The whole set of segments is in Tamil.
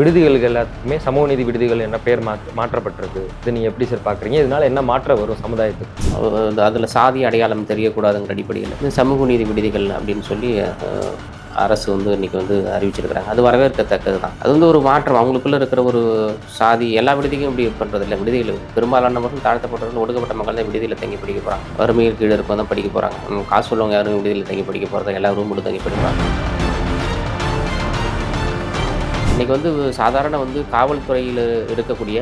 விடுதிகளுக்கு எல்லாத்துக்குமே சமூக நீதி விடுதிகள் என்ன பேர் மாற்ற மாற்றப்பட்டிருக்கு. இது நீங்கள் எப்படி சார் பார்க்குறீங்க இதனால என்ன மாற்றம் வரும் சமுதாயத்துக்கு? அதில் சாதி அடையாளம் தெரியக்கூடாதுங்கிற அடிப்படையில் இந்த சமூக நீதி விடுதிகள் அப்படின்னு சொல்லி அரசு வந்து இன்னைக்கு வந்து அறிவிச்சிருக்கிறாங்க. அது வரவேற்கத்தக்கது தான் அது வந்து ஒரு மாற்றம். அவங்களுக்குள்ளே இருக்கிற ஒரு சாதி எல்லா விடுதிக்கும் இப்படி பண்ணுறது இல்லை விடுதிகள் பெரும்பாலானவர்கள் தாழ்த்தப்பட்டவர்கள் ஒடுக்கப்பட்ட மக்கள் தான் விடுதியில் தங்கி படிக்க போகிறாங்க வறுமையில் கீழே இருக்கவங்க தான் படிக்க போகிறாங்க காசு உள்ளவங்க யாரும் விடுதியில் தங்கி படிக்க போகிறதா எல்லா ரூம் தங்கி படிப்பாங்க. இன்றைக்கி வந்து சாதாரண வந்து காவல்துறையில் இருக்கக்கூடிய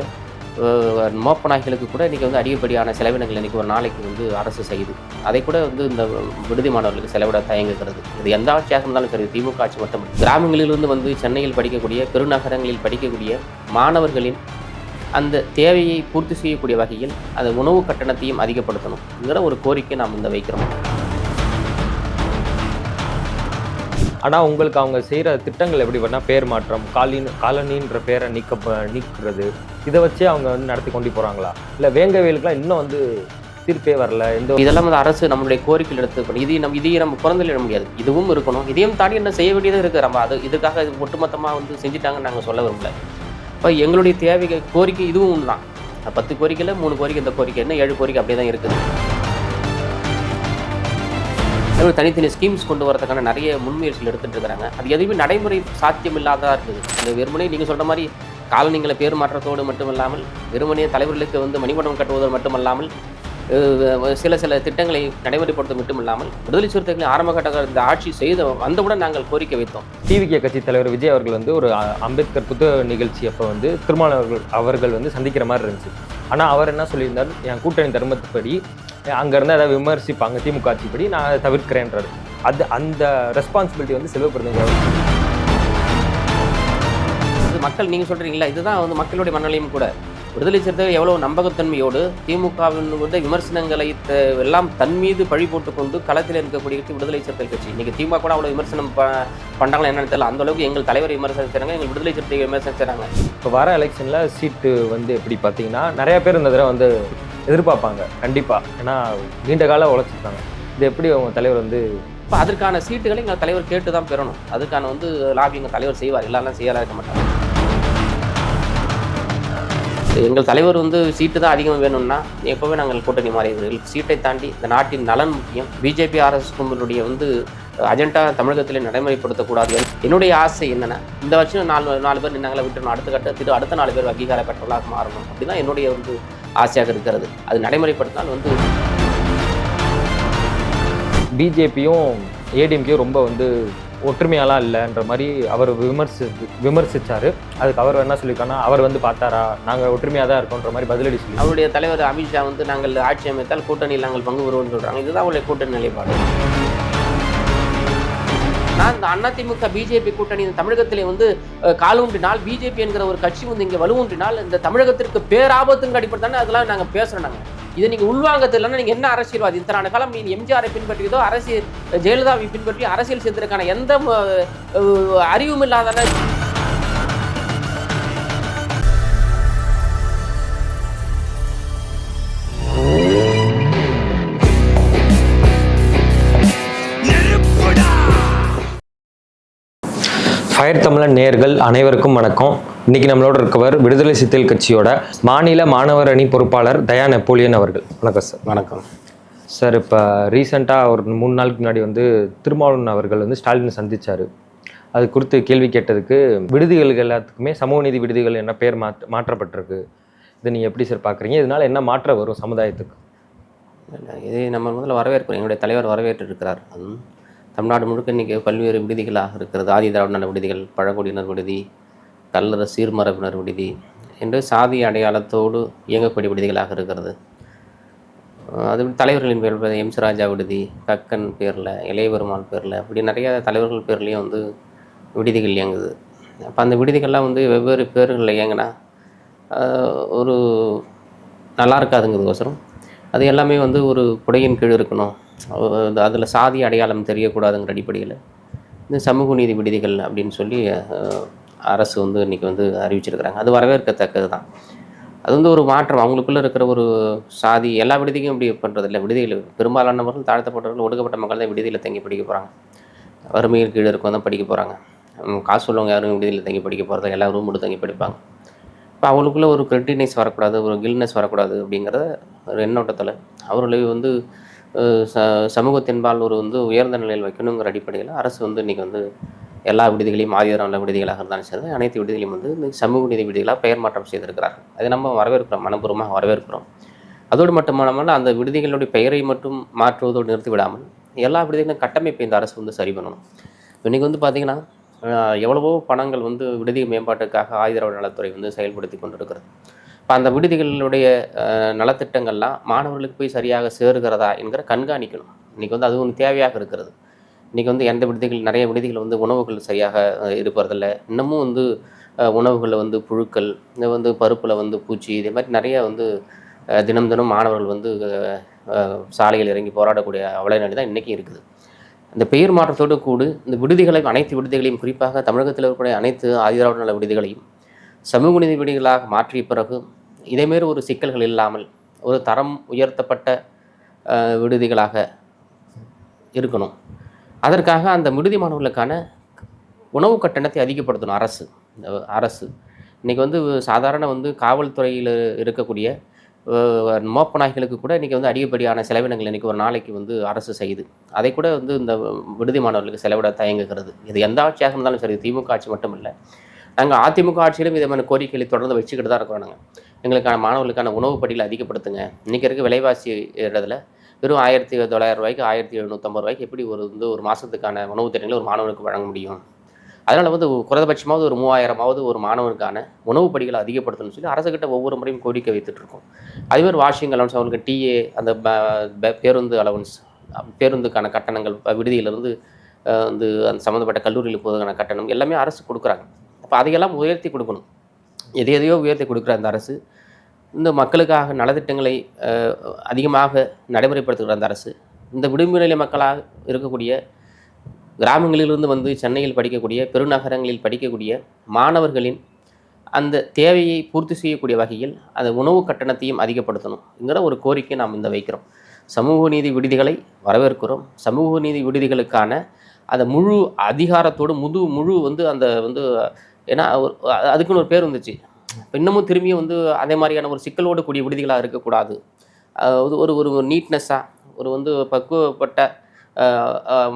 அஹ், மோப்ப நாய்களுக்கு கூட இன்றைக்கி வந்து அதிகப்படியான செலவினங்கள் இன்றைக்கி ஒரு நாளைக்கு வந்து அரசு செய்யுது. அதை கூட வந்து இந்த விடுதி மாணவர்களுக்கு செலவிட தயங்குகிறது. இது எந்த ஆட்சியாக இருந்தாலும் சரி திமுக ஆட்சி மட்டும் கிராமங்களிலிருந்து வந்து சென்னையில் படிக்கக்கூடிய பெருநகரங்களில் படிக்கக்கூடிய மாணவர்களின் அந்த தேவையை பூர்த்தி செய்யக்கூடிய வகையில் அந்த உணவு கட்டணத்தையும் அதிகப்படுத்தணுங்கிற ஒரு கோரிக்கை நாம் இந்த வைக்கிறோம். ஆனால் உங்களுக்கு அவங்க செய்கிற திட்டங்கள் எப்படி பண்ணால் பேர் மாற்றம் காலின் காலனின்ற பேரை நீக்க நீக்கிறது இதை வச்சே அவங்க வந்து நடத்தி கொண்டு போகிறாங்களா இல்லை வேங்கவேலுக்குலாம் இன்னும் வந்து தீர்ப்பே வரல இந்த இதெல்லாம் வந்து அரசு நம்மளுடைய கோரிக்கையில் எடுத்துக்கணும். இதையும் நம்ம இதையும் நம்ம புறந்தள்ளிட முடியாது. இதுவும் இருக்கணும். இதையும் தாண்டி என்ன செய்ய வேண்டியது இருக்குது நம்ம அது இதுக்காக இது ஒட்டுமொத்தமாக வந்து செஞ்சுட்டாங்கன்னு நாங்கள் சொல்ல விரும்பல. இப்போ எங்களுடைய தேவைகள் கோரிக்கை இதுவும் ஒன்று தான் பத்து கோரிக்கையில் மூணு கோரிக்கை இந்த கோரிக்கை என்ன ஏழு கோரிக்கை அப்படியே தான் இருக்குது. அதுவும் தனித்தனி ஸ்கீம்ஸ் கொண்டு வரதுக்கான நிறைய முன்முயற்சிகள் எடுத்துகிட்டு இருக்கிறாங்க. அது எதுவுமே நடைமுறை சாத்தியம் இல்லாததாக இருக்குது. இந்த வெறுமனே நீங்கள் சொல்கிற மாதிரி காலனிங்களை பேர் மாற்றத்தோடு மட்டுமல்லாமல் வெறுமனே தலைவர்களுக்கு வந்து மணிமண்டபம் கட்டுவதோடு மட்டுமல்லாமல் சில சில திட்டங்களை நடைமுறைப்படுத்த மட்டுமில்லாமல் விடுதலை சிறுத்தைகளை ஆரம்ப கட்ட இந்த ஆட்சி செய்த வந்தவுடன் நாங்கள் கோரிக்கை வைத்தோம். டிவிகே கட்சி தலைவர் விஜய் அவர்கள் வந்து ஒரு அம்பேத்கர் புத்தக நிகழ்ச்சி அப்போ வந்து திருமாவளவர்கள் அவர்கள் வந்து சந்திக்கிற மாதிரி இருந்துச்சு. ஆனால் அவர் என்ன சொல்லியிருந்தார்? என் கூட்டணி தர்மத்துப்படி அங்கேருந்து ஏதாவது விமர்சிப்பாங்க திமுக ஆட்சிப்படி. நான் அதை தவிர்க்கிறேன்றாரு அது அந்த ரெஸ்பான்சிபிலிட்டி வந்து செல்வ பெருந்தகை இது மக்கள் நீங்கள் சொல்கிறீங்களா இதுதான் வந்து மக்களுடைய மனநிலையும் கூட. விடுதலை சிறுத்தைகள் எவ்வளோ நம்பகத்தன்மையோடு திமுகவின் வந்து விமர்சனங்களை எல்லாம் தன் மீது பழி போட்டுக்கொண்டு களத்தில் இருக்கக்கூடிய கட்சி விடுதலை சிறுத்தைகள் கட்சி. இன்னைக்கு திமுக கூட அவ்வளோ விமர்சனம் ப பண்ணுறாங்களா என்னன்னு தெரியல. அந்த அளவுக்கு எங்கள் தலைவர் விமர்சனம் செய்கிறாங்க எங்கள் விடுதலை சிறுத்தைகள் விமர்சனம் செய்கிறாங்க இப்போ வர எலெக்ஷனில் சீட்டு வந்து எப்படி பார்த்தீங்கன்னா நிறைய பேர் இந்த தடவை வந்து எதிர்பார்ப்பாங்க கண்டிப்பாக ஏன்னா நீண்ட காலம் உழைச்சிருக்காங்க. இது எப்படி அவங்க தலைவர் வந்து இப்போ அதற்கான சீட்டுகளை எங்கள் தலைவர் கேட்டு தான் பெறணும். அதுக்கான வந்து லாபி எங்கள் தலைவர் செய்வார். இல்லைன்னா செய்யலாம் இருக்க மாட்டாங்க. எங்கள் தலைவர் வந்து சீட்டு தான் அதிகம் வேணும்னா எப்போவே நாங்கள் கூட்டணி மாறியவர்கள் சீட்டை தாண்டி இந்த நாட்டின் நலன் முக்கியம். பிஜேபி ஆர்எஸ் கும்பலுடைய வந்து அஜெண்டா தமிழகத்தில் நடைமுறைப்படுத்தக்கூடாது. என்னுடைய ஆசை என்னென்னா இந்த வருஷம் நாலு நாலு பேர் நின்னாங்களை விட்டுணும் அடுத்த கட்டத்தில் அடுத்த நாலு பேர் அங்கீகார பெற்றவர்களாக மாறணும். அப்படிதான் என்னுடைய வந்து ஆசையாக இருக்கிறது. அது நடைமுறைப்படுத்தினால் வந்து பிஜேபியும் ஏடிஎம்கே ரொம்ப வந்து ஒற்றுமையாலாம் இல்லைன்ற மாதிரி அவர் விமர்சி விமர்சித்தார் அதுக்கு அவர் என்ன சொல்லியிருக்காங்கன்னா அவர் வந்து பார்த்தாரா? நாங்கள் ஒற்றுமையாக தான் இருக்கோன்ற மாதிரி பதிலடி சொல்லி. அவருடைய தலைவர் அமித்ஷா வந்து நாங்கள் ஆட்சி அமைத்தால் கூட்டணியில் நாங்கள் பங்கு வருவோம்னு சொல்கிறாங்க இதுதான் அவருடைய கூட்டணி நிலைப்பாடு. நான் இந்த அதிமுக பிஜேபி கூட்டணி இந்த தமிழகத்திலே வந்து காலூன்றினால் பிஜேபி என்கிற ஒரு கட்சி வந்து இங்கே வலுவூன்றினால் இந்த தமிழகத்திற்கு பேராபத்துங்க அடிப்படை தானே அதெல்லாம் நாங்கள் பேசுகிறோம் நாங்கள் இதை நீங்கள் உள்வாங்கத்து இல்லைன்னா நீங்கள் என்ன அரசியல்வாதி? இத்தனை காலம் நீ எம்ஜிஆரை பின்பற்றியதோ அரசியல் ஜெயலலிதாவை பின்பற்றி அரசியல் செய்ததற்கான எந்த அறிவும் இல்லாத ஃபயர் தமிழன் நேர்கள் அனைவருக்கும் வணக்கம். இன்னைக்கு நம்மளோட இருக்கவர் விடுதலை சிறுத்தைகள் கட்சியோட மாநில மாணவர் அணி பொறுப்பாளர் தயா நெப்போலியன் அவர்கள். வணக்கம் சார். வணக்கம். சார் இப்போ ரீசெண்டாக ஒரு மூணு நாளுக்கு முன்னாடி வந்து திருமாவளவன் அவர்கள் வந்து ஸ்டாலினை சந்திச்சாரு. அது குறித்து கேள்வி கேட்டதுக்கு விடுதிகளுக்கு எல்லாத்துக்குமே சமூக நீதி விடுதிகள் என்ன பேர் மாற்ற மாற்றப்பட்டிருக்கு. இதை நீங்கள் எப்படி சார் பார்க்குறீங்க இதனால என்ன மாற்றம் வரும் சமுதாயத்துக்கு? இல்லை, இதை நம்ம முதல்ல வரவேற்கிறோம். எங்களுடைய தலைவர் வரவேற்று இருக்கிறார் தமிழ்நாடு முழுக்க இன்றைக்கி பல்வேறு விடுதிகளாக இருக்கிறது. ஆதி திராவிடர் விடுதிகள் பழங்குடியினர் விடுதி கல்லற சீர்மரபினர் விடுதி என்று சாதி அடையாளத்தோடு இயங்கக்கூடிய விடுதிகளாக இருக்கிறது. அது தலைவர்களின் பேர் எம் சி ராஜா விடுதி கக்கன் பேரில் இளையபெருமாள் பேரில் அப்படி நிறைய தலைவர்கள் பேர்லேயும் வந்து விடுதிகள் இயங்குது. அப்போ அந்த விடுதிகள்லாம் வந்து வெவ்வேறு பேர்களில் இயங்கினா ஒரு நல்லா இருக்காதுங்கிறதுக்கோசரம். அது எல்லாமே வந்து ஒரு குடையின் கீழ் இருக்கணும். அதில் சாதி அடையாளம் தெரியக்கூடாதுங்கிற அடிப்படையில் இந்த சமூக நீதி விடுதிகள் அப்படின்னு சொல்லி அரசு வந்து இன்றைக்கி வந்து அறிவிச்சிருக்கிறாங்க. அது வரவேற்கத்தக்கது தான் அது வந்து ஒரு மாற்றம். அவங்களுக்குள்ளே இருக்கிற ஒரு சாதி எல்லா விடுதிக்கும் இப்படி பண்ணுறது இல்லை. விடுதிகள் பெரும்பாலானவர்கள் தாழ்த்தப்பட்டவர்கள் ஒடுக்கப்பட்ட மக்கள் தான் விடுதியில் தங்கி படிக்க போகிறாங்க வறுமையில் கீழே இருக்கவங்க தான் படிக்க போகிறாங்க காசு உள்ளவங்க யாரும் விடுதியில் தங்கி படிக்க போகிறத எல்லா ரூம் மட்டும் தங்கி படிப்பாங்க. இப்போ அவங்களுக்குள்ளே ஒரு கிரிட்டினஸ் வரக்கூடாது ஒரு கில்னஸ் வரக்கூடாது அப்படிங்கிறத ஒரு எண்ணோட்டத்தில் அவர்களை வந்து ச சமூகத்தின்பால் ஒரு வந்து உயர்ந்த நிலையில் வைக்கணுங்கிற அடிப்படையில் அரசு வந்து இன்றைக்கி வந்து எல்லா விடுதிகளையும் ஆதிவாரம் உள்ள விடுதிகளாக இருந்தாலும் சரி அனைத்து விடுதிகளையும் வந்து இந்த சமூக நீதி விடுதிகளாக பெயர் மாற்றம் செய்திருக்கிறார்கள். அதை நம்ம வரவேற்கிறோம் மனப்பூர்வமாக வரவேற்கிறோம். அதோடு மட்டுமல்லாமல் அந்த விடுதிகளுடைய பெயரை மட்டும் மாற்றுவதோடு நிறுத்தி விடாமல் எல்லா விடுதிகளும் கட்டமைப்பை இந்த அரசு வந்து சரி பண்ணணும். இன்றைக்கி வந்து பார்த்திங்கன்னா எவ்வளவோ பணங்கள் வந்து விடுதி மேம்பாட்டுக்காக ஆயுதரவு நலத்துறை வந்து செயல்படுத்தி கொண்டிருக்கிறது. இப்போ அந்த விடுதிகளுடைய நலத்திட்டங்கள்லாம் மாணவர்களுக்கு போய் சரியாக சேருகிறதா என்கிற கண்காணிக்கணும். இன்றைக்கி வந்து அது ஒன்று தேவையாக இருக்கிறது. இன்றைக்கி வந்து எந்த விடுதிகள் நிறைய விடுதிகள் வந்து உணவுகள் சரியாக இருப்பதில்ல. இன்னமும் வந்து உணவுகளில் வந்து புழுக்கள் இந்த வந்து பருப்பில் வந்து பூச்சி இதே மாதிரி நிறைய வந்து தினம் தினம் மாணவர்கள் வந்து சாலையில் இறங்கி போராடக்கூடிய அவலை நிலை தான் இன்றைக்கி இருக்குது. இந்த பெயர் மாற்றத்தோடு கூடு இந்த விடுதிகளை அனைத்து விடுதிகளையும் குறிப்பாக தமிழகத்தில் இருக்கக்கூடிய அனைத்து ஆதிதிராவிட நல விடுதிகளையும் சமூக நீதி விடுதிகளாக மாற்றிய பிறகு இதேமாரி ஒரு சிக்கல்கள் இல்லாமல் ஒரு தரம் உயர்த்தப்பட்ட விடுதிகளாக இருக்கணும். அதற்காக அந்த விடுதி மாணவர்களுக்கான உணவு கட்டணத்தை அதிகப்படுத்தணும் அரசு. அரசு. இன்றைக்கி வந்து சாதாரண வந்து காவல்துறையில் இருக்கக்கூடிய அஹ், மோப்ப நாய்களுக்கு கூட இன்றைக்கி வந்து அதிகப்படியான செலவினங்கள் இன்றைக்கி ஒரு நாளைக்கு வந்து அரசு செய்யுது. அதை கூட வந்து இந்த விடுதி மாணவர்களுக்கு செலவிட தயங்குகிறது. இது எந்த ஆட்சியாக இருந்தாலும் சரி திமுக ஆட்சி மட்டும் இல்லை. நாங்கள் அதிமுக ஆட்சியிலும் இதமான கோரிக்கைகளை தொடர்ந்து வச்சுக்கிட்டு தான் இருக்கிறோம் நாங்கள் எங்களுக்கான மாணவர்களுக்கான உணவு பட்டியலை அதிகப்படுத்துங்க. இன்றைக்கி இருக்க விலைவாசி இடத்துல வெறும் ஆயிரத்தி தொள்ளாயிரம் ரூபாய்க்கு ஆயிரத்தி எழுநூற்றம்பது ரூபாய்க்கு எப்படி ஒரு வந்து ஒரு மாதத்துக்கான உணவு திட்டங்களை ஒரு மாணவனுக்கு வழங்க முடியும்? அதனால் வந்து குறைந்தபட்சமாவது ஒரு மூவாயிரமாவது ஒரு மாணவனுக்கான உணவு படிகளை அதிகப்படுத்தணும்னு சொல்லி அரசுக்கிட்ட ஒவ்வொரு முறையும் கோரிக்கை வைத்துட்ருக்கோம் அதேமாதிரி வாஷிங் அலவன்ஸ் அவங்களுக்கு டிஏ அந்த பேருந்து அலவன்ஸ் பேருந்துக்கான கட்டணங்கள் விடுதியிலிருந்து வந்து அந்த சம்மந்தப்பட்ட கல்லூரியில் போவதற்கான கட்டணம் எல்லாமே அரசு கொடுக்குறாங்க. அப்போ அதையெல்லாம் உயர்த்தி கொடுக்கணும். எதை எதையோ உயர்த்தி கொடுக்குற அந்த அரசு. இந்த மக்களுக்காக நலத்திட்டங்களை அதிகமாக நடைமுறைப்படுத்துகிற அந்த அரசு. இந்த விடுமுறை மக்களாக இருக்கக்கூடிய கிராமங்களிலிருந்து வந்து சென்னையில் படிக்கக்கூடிய பெருநகரங்களில் படிக்கக்கூடிய மாணவர்களின் அந்த தேவையை பூர்த்தி செய்யக்கூடிய வகையில் அந்த உணவு கட்டணத்தையும் அதிகப்படுத்தணுங்கிற ஒரு கோரிக்கை நாம் இந்த வைக்கிறோம். சமூக நீதி விடுதிகளை வரவேற்கிறோம். சமூக நீதி விடுதிகளுக்கான அந்த முழு அதிகாரத்தோடு முது முழு வந்து அந்த வந்து ஏன்னா ஒரு அதுக்குன்னு ஒரு பேர் வந்துச்சு. இன்னமும் திரும்பியும் வந்து அதே மாதிரியான ஒரு சிக்கலோடு கூடிய விடுதிகளாக இருக்கக்கூடாது. அஹ் ஒரு ஒரு ஒரு நீட்னஸாக ஒரு வந்து பக்குவப்பட்ட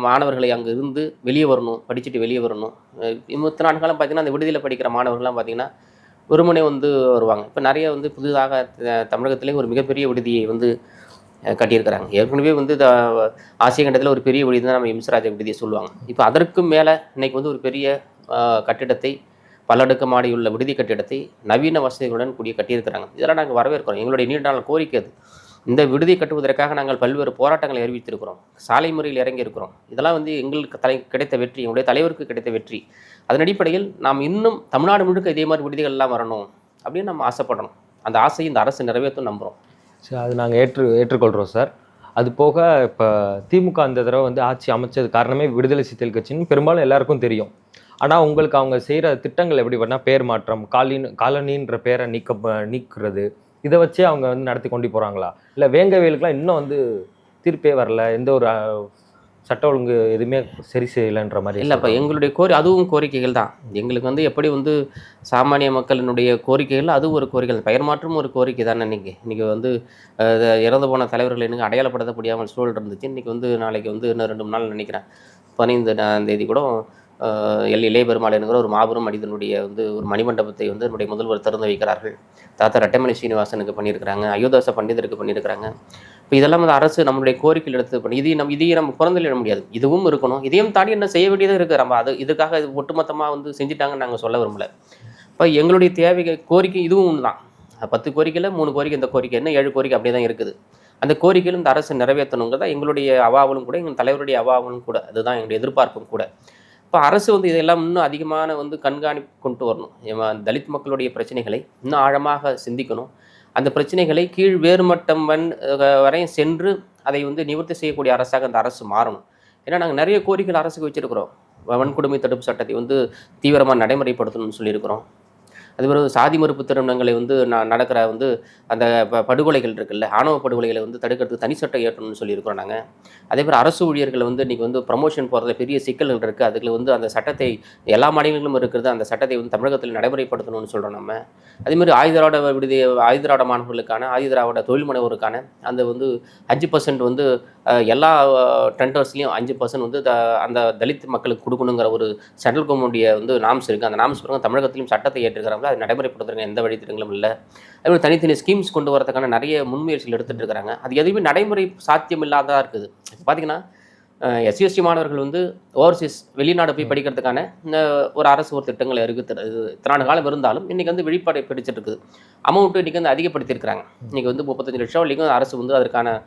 மாணவர்களை அங்கே இருந்து வெளியே வரணும் படிச்சுட்டு வெளியே வரணும். அஹ் இம்மத்த காலம் பார்த்தீங்கன்னா அந்த விடுதியில் படிக்கிற மாணவர்கள்லாம் பார்த்திங்கன்னா வெறுமனே வந்து வருவாங்க. இப்போ நிறைய வந்து புதிதாக தமிழகத்திலே ஒரு மிகப்பெரிய விடுதியை வந்து கட்டியிருக்கிறாங்க. ஏற்கனவே வந்து இந்த ஆசிய கண்டத்தில் ஒரு பெரிய விடுதி தான் நம்ம இம்சராஜ விடுதியை சொல்லுவாங்க. இப்போ அதற்கும் மேலே இன்றைக்கி வந்து ஒரு பெரிய கட்டிடத்தை பல்லடுக்கு மாடியுள்ள விடுதி கட்டிடத்தை நவீன வசதிகளுடன் கூடிய கட்டியிருக்கிறாங்க. இதெல்லாம் நாங்கள் வரவேற்கிறோம். எங்களுடைய நீண்ட நாள் கோரிக்கை அது. இந்த விடுதி கட்டுவதற்காக நாங்கள் பல்வேறு போராட்டங்களை அறிவித்திருக்கிறோம். சாலை முறையில் இறங்கியிருக்கிறோம். இதெல்லாம் வந்து எங்களுக்கு தலை கிடைத்த வெற்றி. எங்களுடைய தலைவருக்கு கிடைத்த வெற்றி. அதன் அடிப்படையில் நாம் இன்னும் தமிழ்நாடு முழுக்க இதே மாதிரி விடுதிகள் எல்லாம் வரணும் அப்படின்னு நம்ம ஆசைப்படணும் அந்த ஆசையை இந்த அரசு நிறைவேற்றும் நம்புகிறோம் சார் அது நாங்கள் ஏற்று ஏற்றுக்கொள்கிறோம் சார். அது போக இப்போ திமுக அந்த தடவை வந்து ஆட்சி அமைச்சது காரணமே விடுதலை சிறுத்தைகள் கட்சின்னு பெரும்பாலும் எல்லாருக்கும் தெரியும். ஆனால் உங்களுக்கு அவங்க செய்கிற திட்டங்கள் எப்படி பண்ணால் பேர் மாற்றம் காலின் காலனின்ற பேரை நீக்க நீக்குறது இதை வச்சே அவங்க வந்து நடத்தி கொண்டு போகிறாங்களா இல்லை வேங்கவேலுக்குலாம் இன்னும் வந்து தீர்ப்பே வரல எந்த ஒரு சட்ட ஒழுங்கு எதுவுமே சரி செய்யலைன்ற மாதிரி இல்லைப்பா எங்களுடைய கோரி அதுவும் கோரிக்கைகள் தான். எங்களுக்கு வந்து எப்படி வந்து சாமானிய மக்களினுடைய கோரிக்கைகள் அதுவும் ஒரு கோரிக்கை பெயர் மாற்றம் ஒரு கோரிக்கை தானே இன்னைக்கு இன்னைக்கு வந்து இறந்து போன தலைவர்கள் எனக்கு அடையாளப்படுத்த முடியாமல் சூழல் இருந்துச்சு. இன்னைக்கு வந்து நாளைக்கு வந்து இன்னும் ரெண்டு மூணு நாள் நினைக்கிறேன். பதினைந்து தேதி கூட எல் இளைய என்கிற ஒரு மாபெரும் மனிதனுடைய வந்து ஒரு மணிமண்டபத்தை வந்து என்னுடைய முதல்வர் திறந்து வைக்கிறார்கள். தாத்தா ரட்டமணி சீனிவாசனுக்கு பண்ணியிருக்கிறாங்க அயோத்தாச பண்டிதருக்கு பண்ணியிருக்கிறாங்க. இப்போ இதெல்லாம் வந்து அரசு நம்மளுடைய கோரிக்கையில் எடுத்து பண்ணி இதையும் நம்ம இதையும் நம்ம புறந்தள்ளிட முடியாது. இதுவும் இருக்கணும். இதையும் தாண்டி என்ன செய்ய வேண்டியது இருக்குது நம்ம அது இதுக்காக இது ஒட்டுமொத்தமாக வந்து செஞ்சுட்டாங்கன்னு நாங்கள் சொல்ல விரும்பல. இப்போ எங்களுடைய தேவைகள் கோரிக்கை இதுவும் ஒன்று தான். பத்து கோரிக்கையில் மூணு கோரிக்கை இந்த கோரிக்கை என்ன? ஏழு கோரிக்கை அப்படியே தான் இருக்குது. அந்த கோரிக்கையில் இந்த அரசு நிறைவேற்றணுங்கிறதா எங்களுடைய அவாவலும் கூட எங்கள் தலைவருடைய அவாவலும் கூட அதுதான் எங்களுடைய எதிர்பார்ப்பும் கூட. இப்போ அரசு வந்து இதெல்லாம் இன்னும் அதிகமான வந்து கண்காணிப்பு கொண்டு வரணும். தலித் மக்களுடைய பிரச்சனைகளை இன்னும் ஆழமாக சிந்திக்கணும். அந்த பிரச்சனைகளை கீழ் வேறுமட்டம் வன் வரையும் சென்று அதை வந்து நிவர்த்தி செய்யக்கூடிய அரசாக அந்த அரசு மாறணும். ஏன்னா நாங்கள் நிறைய கோரிக்கைகள் அரசுக்கு வச்சிருக்கிறோம். வன்கொடுமை தடுப்பு சட்டத்தை வந்து தீவிரமாக நடைமுறைப்படுத்தணும்னு சொல்லியிருக்கிறோம். அதே மாதிரி சாதி மறுப்பு திருமணங்களை வந்து நான் நடக்கிற வந்து அந்த ப- படுகொலைகள் இருக்குல்ல ஆணவ படுகொலைகளை வந்து தடுக்கிறதுக்கு தனி சட்டம் ஏற்றணும்னு சொல்லியிருக்கிறோம் நாங்கள் அதே மாதிரி அரசு ஊழியர்கள் வந்து இன்றைக்கி வந்து ப்ரமோஷன் போகிறதுல பெரிய சிக்கல்கள் இருக்குது அதுக்கு வந்து அந்த சட்டத்தை எல்லா மாநிலங்களிலும் இருக்கிறது அந்த சட்டத்தை வந்து தமிழகத்தில் நடைமுறைப்படுத்தணும்னு சொல்கிறோம் நம்ம. அதேமாதிரி ஆயுதராட விடுதி ஆயுதராட மாணவர்களுக்கான ஆயுதராவோட தொழில் முனைவோருக்கான அந்த வந்து அஞ்சு பர்சன்ட் வந்து எல்லா டெண்டர்ஸ்லேயும் அஞ்சு பர்சன்ட் வந்து த- அந்த தலித் மக்களுக்கு கொடுக்கணுங்கிற ஒரு சென்ட்ரல் கவர்மெண்ட்டுடைய வந்து நாம்ஸ் இருக்குது அந்த நாம்ஸ் பிரகாரம் தமிழகத்திலும் சட்டத்தை ஏற்றுக்கிறாங்க அது நடைமுறைப்படுத்துறாங்க எந்த வழித்திட்டங்களும் இல்லை. அதே மாதிரி தனித்தனி ஸ்கீம்ஸ் கொண்டு வரதுக்கான நிறைய முன்முயற்சிகள் எடுத்துகிட்டு இருக்கிறாங்க அது எதுவுமே நடைமுறை சாத்தியம் இல்லாததாக இருக்குது. இப்போ பார்த்தீங்கன்னா எஸ்சிஎஸ்டி மாணவர்கள் வந்து ஓவர்சீஸ் வெளிநாடு போய் படிக்கிறதுக்கான ஒரு அரசு ஒரு திட்டங்கள் இருக்குது. இது இத்தனை காலம் இருந்தாலும் இன்றைக்கி வந்து வெளிப்பாடு பிடிச்சிட்டு இருக்குது அமௌண்ட்டு இன்றைக்கி வந்து அதிகப்படுத்தியிருக்கிறாங்க. இன்றைக்கி வந்து முப்பத்தஞ்சு லட்சம் வரைக்கும் அரசு வந்து அதற்கான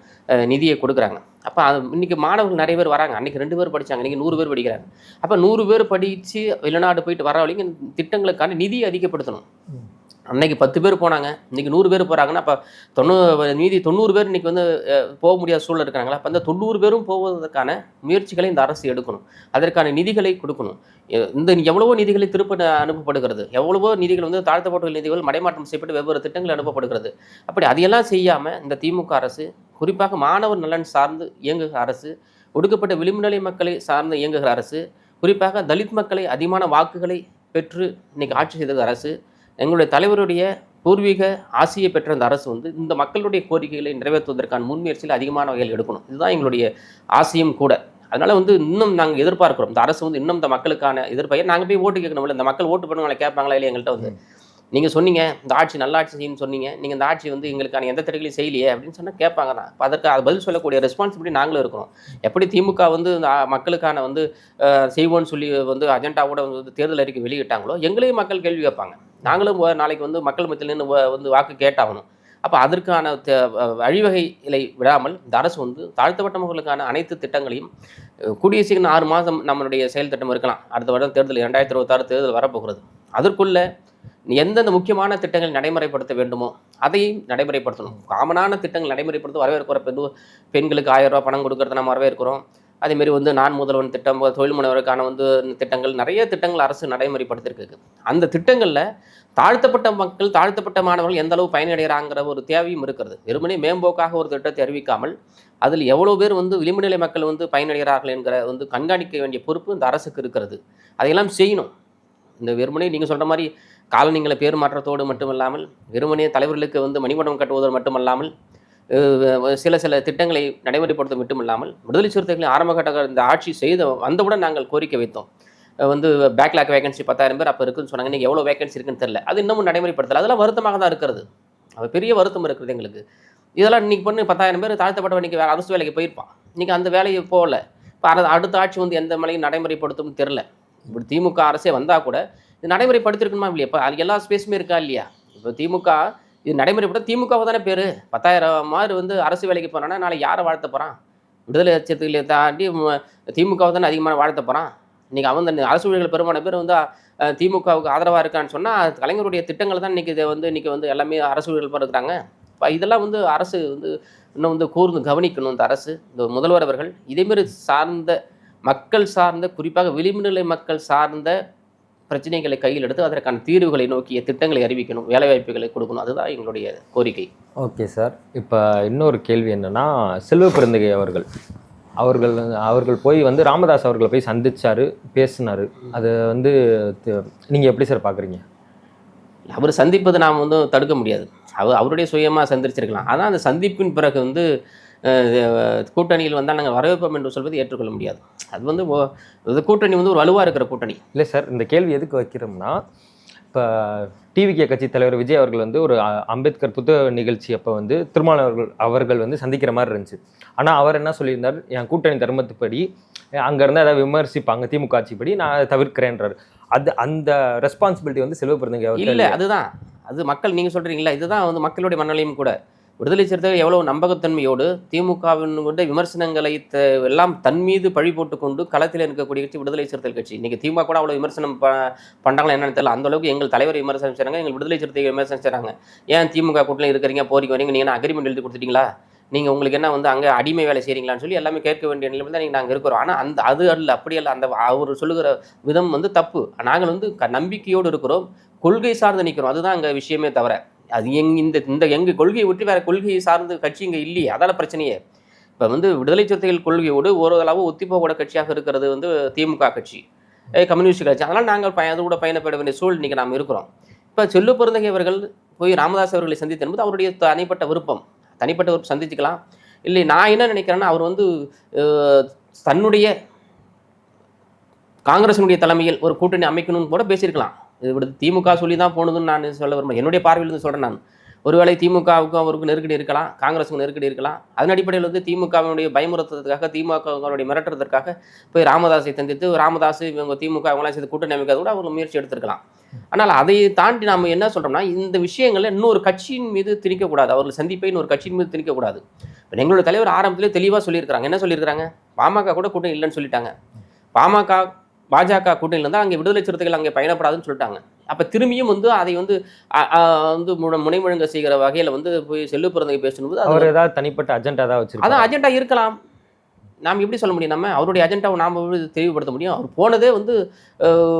நிதியை கொடுக்குறாங்க. அப்போ அது இன்றைக்கி மாணவர்கள் நிறைய பேர் வராங்க. அன்றைக்கி ரெண்டு பேர் படிச்சாங்க. இன்றைக்கி நூறு பேர் படிக்கிறாங்க. அப்போ நூறு பேர் படித்து வெளிநாடு போயிட்டு வர வரைக்கும் திட்டங்களுக்கான நிதியை அதிகப்படுத்தணும். அன்னைக்கு பத்து பேர் போனாங்க. இன்னைக்கு நூறு பேர் போகிறாங்கன்னா அப்போ தொண்ணூறு மீதி தொண்ணூறு பேர் இன்னைக்கு வந்து போக முடியாத சூழல் இருக்கிறாங்களா? அப்போ அந்த தொண்ணூறு பேரும் போவதற்கான முயற்சிகளை இந்த அரசு எடுக்கணும். அதற்கான நிதிகளை கொடுக்கணும். இந்த எவ்வளவோ நிதிகளை திருப்ப அனுப்பப்படுகிறது. எவ்வளவோ நிதிகள் வந்து தாழ்த்தப்பட்ட நிதிகள் மடைமாற்றம் செய்யப்பட்டு வெவ்வேறு திட்டங்கள் அனுப்பப்படுகிறது. அப்படி அதையெல்லாம் செய்யாமல் இந்த திமுக அரசு குறிப்பாக மாணவர் நலன் சார்ந்து இயங்குகிற அரசு ஒடுக்கப்பட்ட விளிம்புநிலை மக்களை சார்ந்து இயங்குகிற அரசு குறிப்பாக தலித் மக்களை அதிகமான வாக்குகளை பெற்று இன்னைக்கு ஆட்சி செய்த அரசு எங்களுடைய தலைவருடைய பூர்வீக ஆசையை பெற்ற இந்த அரசு வந்து இந்த மக்களுடைய கோரிக்கைகளை நிறைவேற்றுவதற்கான முன்முயற்சியில் அதிகமான வகையில் எடுக்கணும். இதுதான் எங்களுடைய ஆசையும் கூட. அதனால வந்து இன்னும் நாங்கள் எதிர்பார்க்கிறோம். இந்த அரசு வந்து இன்னும் இந்த மக்களுக்கான எதிர்பார்க்க நாங்கள் போய் ஓட்டு கேட்கணும்ல? இந்த மக்கள் ஓட்டு பண்ணுவாங்களே? கேட்பாங்களா? இல்லையா எங்கள்கிட்ட வந்து? நீங்கள் சொன்னீங்க இந்த ஆட்சி நல்ல ஆட்சி செய்யுன்னு சொன்னீங்க. நீங்கள் இந்த ஆட்சி வந்து எங்களுக்கான எந்த திட்டங்களையும் செய்யலையே அப்படின்னு சொன்னால் கேட்பாங்க தான். அதற்கு அது பதில் சொல்லக்கூடிய ரெஸ்பான்சிபிலிட்டி நாங்களும் இருக்கிறோம். எப்படி திமுக வந்து இந்த மக்களுக்கான வந்து செய்வோன்னு சொல்லி வந்து அஜெண்டாவோட வந்து தேர்தல் அறிக்கை வெளியிட்டாங்களோ எங்களையும் மக்கள் கேள்வி கேட்பாங்க. நாங்களும் நாளைக்கு வந்து மக்கள் மத்தியில் நின்று வந்து வாக்கு கேட்டாகணும். அப்போ அதற்கான தே- வழிவகைகளை விடாமல் இந்த அரசு வந்து தாழ்த்தப்பட்ட மக்களுக்கான அனைத்து திட்டங்களையும் கூடிய சீக்கிரம் ஆறு மாதம் நம்மளுடைய செயல் திட்டம் இருக்கலாம். அடுத்த வருடம் தேர்தல் இரண்டாயிரத்தி இருபத்தாறு தேர்தல் வரப்போகிறது. அதற்குள்ள எந்தெந்த முக்கியமான திட்டங்கள் நடைமுறைப்படுத்த வேண்டுமோ அதையும் நடைமுறைப்படுத்தணும். காமனான திட்டங்கள் நடைமுறைப்படுத்த வரவேற்கிற பெண் பெண்களுக்கு ஆயிரம் ரூபாய் பணம் கொடுக்கறத நம்ம வரவேற்கிறோம். அதேமாரி வந்து நான் முதல்வன் திட்டம் தொழில் முனைவருக்கான வந்து திட்டங்கள் நிறைய திட்டங்கள் அரசு நடைமுறைப்படுத்திருக்கு அந்த திட்டங்களில் தாழ்த்தப்பட்ட மக்கள் தாழ்த்தப்பட்ட மாணவர்கள் எந்த அளவு பயனடைகிறாங்கிற ஒரு தேவையும் இருக்கிறது. வெறுமனே மேம்போக்காக ஒரு திட்டத்தை அறிவிக்காமல் அதில் எவ்வளோ பேர் வந்து விளிம்புநிலை மக்கள் வந்து பயனடைகிறார்கள் என்கிற வந்து கண்காணிக்க வேண்டிய பொறுப்பு இந்த அரசுக்கு இருக்கிறது. அதையெல்லாம் செய்யணும். இந்த வெறுமனே நீங்கள் சொல்கிற மாதிரி காலனிங்களை பேர் மாற்றத்தோடு மட்டுமல்லாமல் வெறுமனே தலைவர்களுக்கு வந்து மணிமண்டபம் கட்டுவதோடு மட்டுமல்லாமல் சில சில திட்டங்களை நடைமுறைப்படுத்த மட்டுமில்லாமல் விடுதலை சிறுத்தைகளின் ஆரம்ப கட்ட இந்த ஆட்சி செய்த வந்தவுடன் நாங்கள் கோரிக்கை வைத்தோம். வந்து பேக்லாக் வேகன்சி பத்தாயிரம் பேர் அப்போ இருக்குன்னு சொன்னாங்க. நீங்கள் எவ்வளோ வேகன்சி இருக்குன்னு தெரியல. அது இன்னமும் நடைமுறைப்படுத்தல. அதெல்லாம் வருத்தமாக தான் இருக்கிறது. அது பெரிய வருத்தம் இருக்குது எங்களுக்கு. இதெல்லாம் இன்னைக்கு பண்ணி பத்தாயிரம் பேர் தாழ்த்தப்பட்ட இன்னைக்கு வேறு அரசு வேலைக்கு போயிருப்பான். நீங்கள் அந்த வேலையை போகல. இப்போ அடுத்த ஆட்சி வந்து எந்த மலையும் நடைமுறைப்படுத்தும்னு தெரில இப்படி திமுக அரசே வந்தால் கூட இது நடைமுறைப்படுத்திருக்கணுமா இல்லையா? இப்போ அது எல்லா ஸ்பேஸுமே இருக்கா இல்லையா? இப்போ திமுக இது நடைமுறைப்பட திமுகவை தானே பேர். பத்தாயிரம் மாதிரி வந்து அரசு வேலைக்கு போனான்னா நாளைக்கு யாரை வாழ்த்த போகிறான் விடுதலை சிறுத்தைகளை தாண்டி திமுகவை தானே அதிகமாக வாழ்த்த போகிறான் இன்றைக்கி அவன் அந்த அரசு ஊழியர்கள் பெரும்பாலான பேர் வந்து திமுகவுக்கு ஆதரவாக இருக்கான்னு சொன்னால் கலைஞருடைய திட்டங்கள் தான் இன்றைக்கி இதை வந்து இன்றைக்கி வந்து எல்லாமே அரசு ஊழியர்கள் இருக்கிறாங்க இப்போ இதெல்லாம் வந்து அரசு வந்து இன்னும் வந்து கூர்ந்து கவனிக்கணும் இந்த அரசு. இந்த முதல்வர் அவர்கள் இதேமாரி சார்ந்த மக்கள் சார்ந்த குறிப்பாக விளிம்புநிலை மக்கள் சார்ந்த பிரச்சனைகளை கையில் எடுத்து அதற்கான தீர்வுகளை நோக்கிய திட்டங்களை அறிவிக்கணும் வேலைவாய்ப்புகளை கொடுக்கணும். அதுதான் எங்களுடைய கோரிக்கை. Okay sir. இப்போ இன்னொரு கேள்வி என்னன்னா செல்வ பெருந்தகை அவர்கள். அவர்கள் அவர்கள் போய் வந்து ராமதாஸ் அவர்களை போய் சந்திச்சாரு பேசினாரு. அது வந்து தி- நீங்க எப்படி சார் பாக்குறீங்க? அவர் சந்திப்பதை நாம் வந்து தடுக்க முடியாது. அவர் அவருடைய சுயமாக சந்திச்சிருக்கலாம். ஆனால் அந்த சந்திப்பின் பிறகு வந்து கூட்டணியில் வந்தால் நாங்கள் வரவேற்போம் என்று சொல்வது ஏற்றுக்கொள்ள முடியாது. அது வந்து இது கூட்டணி வந்து ஒரு வலுவாக இருக்கிற கூட்டணி. இல்லை சார் இந்த கேள்வி எதுக்கு வைக்கிறோம்னா இப்போ டிவிகே கட்சி தலைவர் விஜய் அவர்கள் வந்து ஒரு அம்பேத்கர் புத்தக நிகழ்ச்சி அப்போ வந்து திருமாவளவர்கள் அவர்கள் வந்து சந்திக்கிற மாதிரி இருந்துச்சு. ஆனால் அவர் என்ன சொல்லியிருந்தார்? என் கூட்டணி தர்மத்துப்படி அங்கேருந்து ஏதாவது விமர்சிப்பாங்க திமுக ஆட்சிப்படி நான் அதை தவிர்க்கிறேன்றார். அது அந்த ரெஸ்பான்சிபிலிட்டி வந்து செல்வ அவர்கள் இல்லை அதுதான். அது மக்கள் நீங்கள் சொல்கிறீங்களா இதுதான் வந்து மக்களுடைய மனநிலையும் கூட. விடுதலை சிறுத்தைகள் எவ்வளவு நம்பகத்தன்மையோடு திமுகவின் கொண்ட விமர்சனங்களை எல்லாம் தன் மீது பழி போட்டுக்கொண்டு களத்தில் இருக்கக்கூடிய கட்சி விடுதலை சிறுத்தைகள் கட்சி. இன்றைக்கி திமுக கூட அவ்வளோ விமர்சனம் ப பண்ணுறாங்களா என்னன்னு தெரியல. அந்த அளவுக்கு எங்கள் தலைவரை விமர்சனம் செய்கிறாங்க எங்கள் விடுதலை சிறுத்தைகள் விமர்சனம் செய்கிறாங்க ஏன் திமுக கூட்டத்தில் இருக்கிறீங்க போறீங்க வரீங்க நீங்கள் அக்ரிமெண்ட் எழுதி கொடுத்துட்டீங்களா? நீங்கள் உங்களுக்கு என்ன வந்து அங்கே அடிமை வேலை செய்கிறீங்களான்னு சொல்லி எல்லாமே கேட்க வேண்டிய நிலைமை தான் நீங்கள் நாங்கள் இருக்கிறோம். ஆனால் அந்த அது அல்ல அப்படி அல்ல. அந்த அவர் சொல்லுகிற விதம் வந்து தப்பு. நாங்கள் வந்து க நம்பிக்கையோடு இருக்கிறோம் கொள்கை சார்ந்து நிற்கிறோம் அதுதான் அங்கே விஷயமே தவிர. அது எங் இந்த இந்த எங்கள் கொள்கையை விட்டு வேற கொள்கையை சார்ந்து கட்சி இங்கே இல்லையே. அதான பிரச்சனையே. இப்போ வந்து விடுதலை சிறுத்தைகள் கொள்கையோடு ஓரளவு ஒத்திப்போகோட கட்சியாக இருக்கிறது வந்து திமுக கட்சி. கம்யூனிஸ்ட் கட்சி. அதனால் நாங்கள் பய அது கூட பயணப்பட வேண்டிய சூழல் இன்றைக்கி நாம் இருக்கிறோம். இப்போ செல்லு பிறந்தகை அவர்கள் போய் ராமதாஸ் அவர்களை சந்தித்த என்பது அவருடைய தனிப்பட்ட விருப்பம். தனிப்பட்ட விருப்பம் சந்திச்சுக்கலாம். இல்லை நான் என்ன நினைக்கிறேன்னா அவர் வந்து தன்னுடைய காங்கிரசினுடைய தலைமையில் ஒரு கூட்டணி அமைக்கணும்னு கூட பேசியிருக்கலாம். இது திமுக சொல்லி தான் போனதுன்னு நான் சொல்ல விரும்புகிறேன் என்னுடைய பார்வையில் இருந்து சொல்கிறேன் நான். ஒருவேளை திமுகவுக்கும் அவருக்கு நெருக்கடி இருக்கலாம் காங்கிரஸுக்கும் நெருக்கடி இருக்கலாம். அதன் அடிப்படையில் வந்து திமுகவினுடைய பயமுறுத்துறதுக்காக திமுகவினுடைய மிரட்டுறதுக்காக போய் ராமதாஸை சந்தித்து ராமதாஸ் இவங்க திமுக அவங்களாம் சேர்ந்து கூட்டணி அமைக்கிறது கூட அவங்க முயற்சி எடுத்திருக்கலாம். ஆனால் அதை தாண்டி நாம் என்ன சொல்கிறோம்னா இந்த விஷயங்களை இன்னொரு கட்சியின் மீது திணிக்கக்கூடாது. அவர்கள் சந்திப்பை இன்னொரு கட்சியின் மீது திணிக்கக்கூடாது. இப்போ எங்களோட தலைவர் ஆரம்பத்திலே தெளிவாக சொல்லியிருக்கிறாங்க. என்ன சொல்லியிருக்கிறாங்க? பாமக கூட கூட்டம் இல்லைன்னு சொல்லிட்டாங்க. பாமக பாஜக கூட்டணியில் இருந்தால் அங்கே விடுதலை சிறுத்தைகள் அங்கே பயணப்படாதுன்னு சொல்லிட்டாங்க. அப்போ திரும்பியும் வந்து அதை வந்து வந்து முன- முனைமுழங்க செய்கிற வகையில் வந்து போய் செல்லு பிறந்தகை பேசும்போது அவர் ஏதாவது தனிப்பட்ட அஜெண்டா ஏதாவது அதான் வச்சிருக்காரு அஜெண்டா இருக்கலாம். நாம் எப்படி சொல்ல முடியும்? நம்ம அவருடைய அஜெண்டாவை நாம் தெளிவுபடுத்த முடியும்? அவர் போனதே வந்து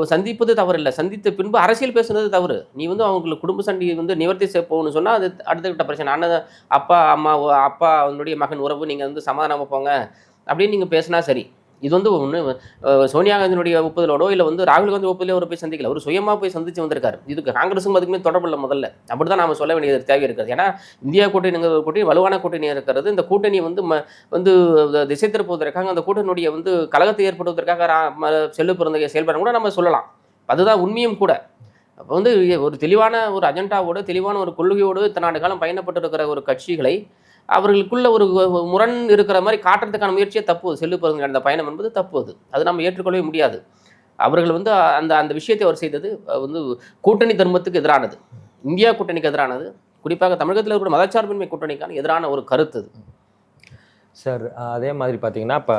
சந்திப்பது தவறு இல்லை சந்தித்த பின்பு அரசியல் பேசுனது தவறு. நீ வந்து அவங்களுக்கு குடும்ப சண்டையை வந்து நிவர்த்தி செய்ய போகணும்னு சொன்னால் அது அடுத்த கட்ட பிரச்சனை. அண்ணன் அப்பா அம்மா அப்பா அவனுடைய மகன் உறவு நீங்கள் வந்து சமாதானமாக போங்க அப்படின்னு நீங்கள் பேசினா சரி. இது வந்து ஒன்று சோனியா காந்தியினுடைய ஒப்புதலோடோ இல்லை வந்து ராகுல் காந்தி ஒப்புதலோ அவர் போய் சந்திக்கல. அவர் சுயமாக போய் சந்திச்சு வந்திருக்காரு. இதுக்கு காங்கிரஸும் அதுக்குமே தொடர்பு இல்லை முதல்ல. அப்படி தான் நாம் சொல்ல வேண்டியது தேவை இருக்கிறது. ஏன்னா இந்தியா கூட்டணிங்கிற ஒரு கூட்டணி வலுவான கூட்டணி இருக்கிறது. இந்த கூட்டணி வந்து ம வந்து திசை திருப்புவதற்காக அந்த கூட்டணியுடைய வந்து கழகத்தை ஏற்படுவதற்காக ம- செல்லு பிறந்த செயல்பட கூட நம்ம சொல்லலாம். அதுதான் உண்மையும் கூட. அப்போ வந்து ஒரு தெளிவான ஒரு அஜெண்டாவோடு தெளிவான ஒரு கொள்கையோடு இத்தனை ஆண்டு காலம் பயணப்பட்டு இருக்கிற ஒரு கட்சிகளை அவர்களுக்குள்ள ஒரு முரண் இருக்கிற மாதிரி காட்டுறதுக்கான முயற்சியே தப்பு. செல்லு பிறந்த அந்த பயணம் என்பது தப்பு அது. அது நம்ம ஏற்றுக்கொள்ளவே முடியாது. அவர்கள் வந்து அந்த அந்த விஷயத்தை அவர் செய்தது வந்து கூட்டணி தர்மத்துக்கு எதிரானது. இந்தியா கூட்டணிக்கு எதிரானது. குறிப்பாக தமிழகத்தில் இருக்கிற மதச்சார்பின்மை கூட்டணிக்கான எதிரான ஒரு கருத்து அது. சார் அதே மாதிரி பார்த்தீங்கன்னா இப்போ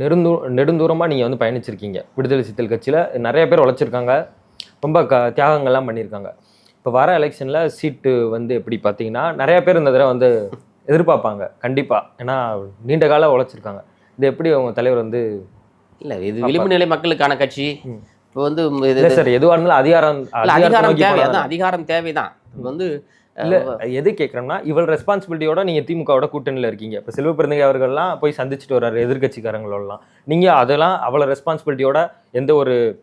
நெருந்தூ நெடுந்தூரமாக நீங்கள் வந்து பயணிச்சிருக்கீங்க. விடுதலை சித்தல் கட்சியில் நிறைய பேர் உழைச்சிருக்காங்க. ரொம்ப க தியாகங்கள்லாம் பண்ணியிருக்காங்க இப்போ வர எலெக்ஷனில் சீட்டு வந்து எப்படி பார்த்தீங்கன்னா நிறைய பேர் இந்த தடவை வந்து எதிர்பார்ப்பாங்க. கண்டிப்பாக ஏன்னா நீண்ட காலம் உழைச்சிருக்காங்க. இது எப்படி அவங்க தலைவர் வந்து இல்லை இது விளிம்பு நிலை மக்களுக்கான கட்சி. இப்போ வந்து இது- சார் எதுவாக இருந்தாலும் அதிகாரம் அதிகாரம் தேவை அதான் அதிகாரம் தேவைதான். இப்போ வந்து இல்ல எது கேட்குறோம்னா இவள் ரெஸ்பான்சிபிலிட்டியோட நீங்க திமுகவோட கூட்டணியில் இருக்கீங்க. இப்போ செல்வப்பிரந்தகை அவர்கள்லாம் போய் சந்திச்சுட்டு வர்றாரு எதிர்கட்சிக்காரங்களோடலாம் நீங்க அதெல்லாம் அவ்வளோ ரெஸ்பான்சிபிலிட்டியோட எந்த ஒரு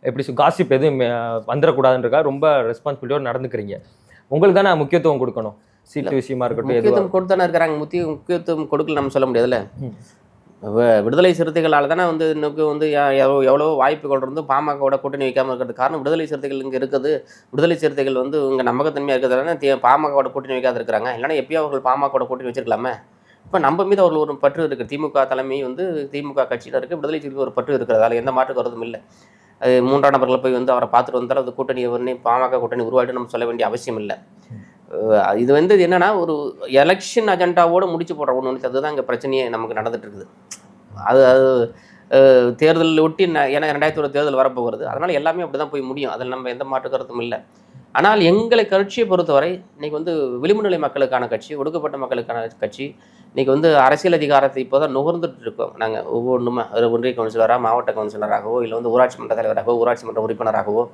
எப்படி காசிப் எதுவும் வந்துடக்கூடாதுன்றக்கா ரொம்ப ரெஸ்பான்சிபிலிட்டியோட நடந்துக்கிறீங்க. உங்களுக்கு தானே முக்கியத்துவம் கொடுக்கணும். சீட்டு விஷயமா இருக்கட்டும் முக்கியத்துவம் கொடுத்தானே இருக்கிறாங்க. முக்கிய முக்கியத்துவம் கொடுக்கல நம்ம சொல்ல முடியாதுல்ல? விடுதலை சிறுத்தைகளால் தானே வந்து இன்னுக்கு வந்து எவ்வளோ வாய்ப்புகள் இருந்து பாமகவோட கூட்டணி வைக்காமல் இருக்கிறது காரணம் விடுதலை சிறுத்தைகள் இங்கே இருக்குது. விடுதலை சிறுத்தைகள் வந்து இங்கே நம்பகத்தன்மையாக இருக்கிறதால தே பாமகவோட கூட்டணி வைக்காது இருக்கிறாங்க. இல்லைன்னா எப்பயோ அவர்கள் பாமகவோட கூட்டணி வச்சிருக்கலாமே? இப்போ நம்ம மீது அவர்கள் ஒரு பற்று இருக்குது திமுக தலைமை வந்து திமுக கட்சியில் இருக்குது விடுதலை சிறுத்தைகள் ஒரு பற்று இருக்கிறதால எந்த மாற்று கருத்தும் இல்லை. அது மூன்றாம் நபர்களை போய் வந்து அவரை பார்த்துட்டு வந்தாலும் அது கூட்டணி உடனே பாமக கூட்டணி உருவாயிட்டு நம்ம சொல்ல வேண்டிய அவசியம் இல்லை. இது வந்து என்னன்னா ஒரு எலெக்ஷன் அஜெண்டாவோடு முடிச்சு போடுற ஒன்று ஒன்று அதுதான் இங்கே பிரச்சனையே நமக்கு நடந்துட்டு இருக்குது அது அது தேர்தலில் தேர்தல் ஒட்டி ஏன்னா ரெண்டாயிரத்தோட தேர்தல் வரப்போகிறது. அதனால் எல்லாமே அப்படி தான் போய் முடியும். அதில் நம்ம எந்த மாற்று கருத்தும் இல்லை. ஆனால் எங்களை கட்சியை பொறுத்தவரை இன்றைக்கி வந்து விளிம்பு நிலை மக்களுக்கான கட்சி ஒடுக்கப்பட்ட மக்களுக்கான கட்சி இன்றைக்கி வந்து அரசியல் அதிகாரத்தை இப்போ தான் நுகர்ந்துட்டு இருக்கோம் நாங்கள் ஒவ்வொன்றுமே ஒரு ஒன்றிய கவுன்சிலராக மாவட்ட கவுன்சிலராகவோ இல்லை வந்து ஊராட்சி மன்ற தலைவராகவோ ஊராட்சி மன்ற உறுப்பினராகவோ